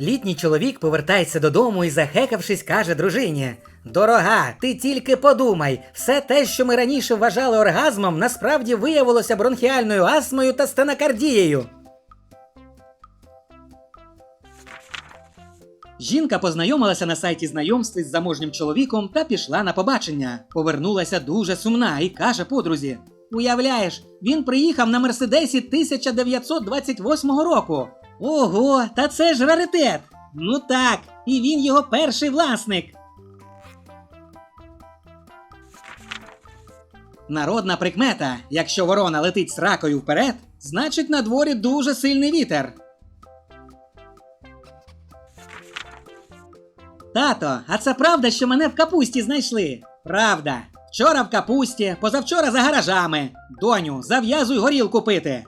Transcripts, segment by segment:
Літній чоловік повертається додому і, захекавшись, каже дружині: Дорога, ти тільки подумай, все те, що ми раніше вважали оргазмом, насправді виявилося бронхіальною астмою та стенокардією. Жінка познайомилася на сайті знайомств із заможнім чоловіком та пішла на побачення. Повернулася дуже сумна і каже подрузі: Уявляєш, він приїхав на Мерседесі 1928 року. Ого, та це ж раритет! Ну так, і він його перший власник. Народна прикмета: якщо ворона летить з ракою вперед, значить на дворі дуже сильний вітер. Тато, а це правда, що мене в капусті знайшли? Правда. Вчора в капусті, позавчора за гаражами. Доню, зав'язуй горілку пити.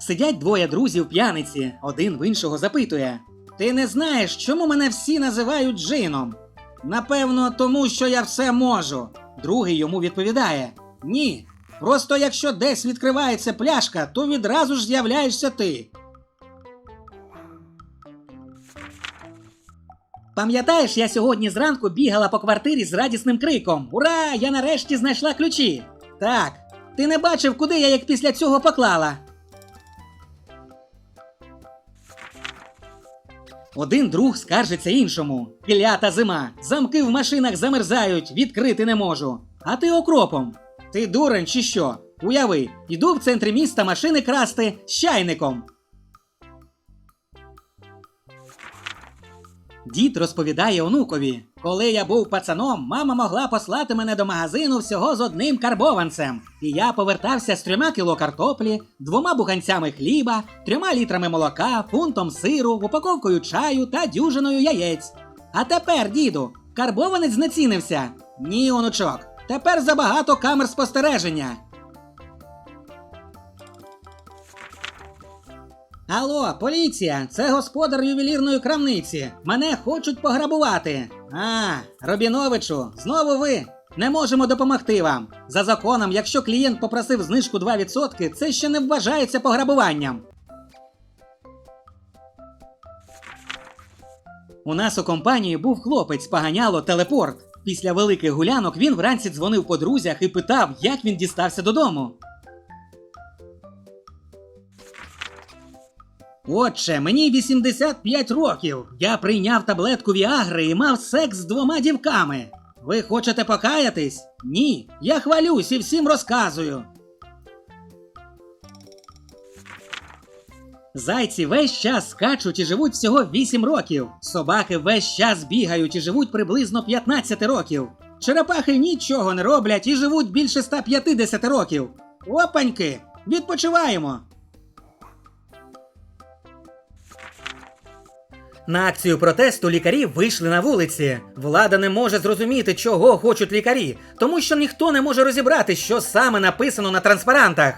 Сидять двоє друзів п'яниці, один в іншого запитує: Ти не знаєш, чому мене всі називають джином? Напевно, тому що я все можу. Другий йому відповідає: Ні. Просто якщо десь відкривається пляшка, то відразу ж з'являєшся ти. Пам'ятаєш, я сьогодні зранку бігала по квартирі з радісним криком: Ура! Я нарешті знайшла ключі! Так, ти не бачив, куди я їх після цього поклала. Один друг скаржиться іншому. Клята зима. Замки в машинах замерзають, відкрити не можу. А ти окропом. Ти дурень чи що? Уяви, іду в центрі міста машини красти з чайником. Дід розповідає онукові: коли я був пацаном, мама могла послати мене до магазину всього з одним карбованцем. І я повертався з трьома кіло картоплі, двома буханцями хліба, трьома літрами молока, фунтом сиру, упаковкою чаю та дюжиною яєць. А тепер, діду, карбованець знецінився. Ні, онучок. Тепер забагато камер спостереження. Алло, поліція, це господар ювелірної крамниці. Мене хочуть пограбувати. А, Робіновичу, знову ви. Не можемо допомогти вам. За законом, якщо клієнт попросив знижку 2%, це ще не вважається пограбуванням. У нас у компанії був хлопець поганяло телепорт. Після великих гулянок він вранці дзвонив по друзях і питав, як він дістався додому. Отче, мені 85 років. Я прийняв таблетку Віагри і мав секс з двома дівками. Ви хочете покаятись? Ні. Я хвалюсь і всім розказую. Зайці весь час скачуть і живуть всього 8 років. Собаки весь час бігають і живуть приблизно 15 років. Черепахи нічого не роблять і живуть більше 150 років. Опаньки! Відпочиваємо! На акцію протесту лікарі вийшли на вулиці. Влада не може зрозуміти, чого хочуть лікарі, тому що ніхто не може розібрати, що саме написано на транспарантах.